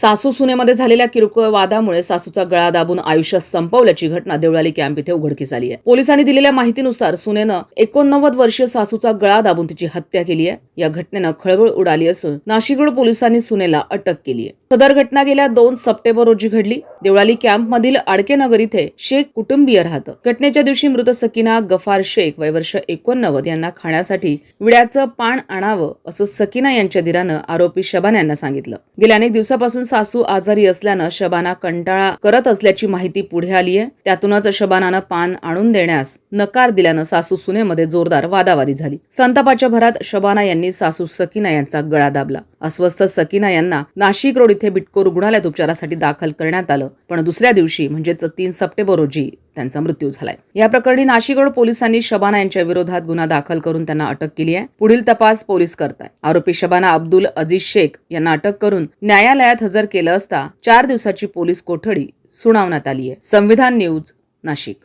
सासू सुनेमध्ये झालेल्या किरकोळ वादामुळे सासूचा गळा दाबून आयुष्य संपवल्याची घटना देवळाली कॅम्प इथे उघडकीस आली आहे. पोलिसांनी दिलेल्या माहितीनुसार सुनेनं एकोणनव्वद वर्षीय सासूचा गळा दाबून तिची हत्या केली आहे. या घटनेनं खळबळ उडाली असून नाशिकगड पोलिसांनी सुनेला अटक केली आहे. सदर घटना गेल्या दोन सप्टेंबर रोजी घडली. देवळाली कॅम्प मधील आडकेनगर इथे शेख कुटुंबीय राहतं. घटनेच्या दिवशी मृत सकीना गफार शेख वय वर्ष एकोणनव्वद यांना खाण्यासाठी विड्याचं पान आणावं असं सकीना यांच्या दिरानं आरोपी शबान यांना सांगितलं. गेल्या अनेक दिवसापासून सासू आजारी असल्यानं शबाना कंटाळा करत असल्याची माहिती पुढे आली आहे त्यातूनच शबानानं पान आणून देण्यास नकार दिल्यानं सासू सुनेमध्ये जोरदार वादावादी झाली. संतापाच्या भरात शबाना यांनी सासू सकीना यांचा गळा दाबला. अस्वस्थ सकीना यांना नाशिक रोड इथे बिटको रुग्णालयात उपचारासाठी दाखल करण्यात आलं. पण दुसऱ्या दिवशी म्हणजेच तीन सप्टेंबर रोजी त्यांचा मृत्यू झालाय. या प्रकरणी नाशिक रोड पोलिसांनी शबाना यांच्या विरोधात गुन्हा दाखल करून त्यांना अटक केली आहे. पुढील तपास पोलीस करताय आरोपी शबाना अब्दुल अजीज शेख यांना अटक करून न्यायालयात हजर केलं असता चार दिवसाची पोलीस कोठडी सुनावण्यात आली आहे. संविधान न्यूज नाशिक.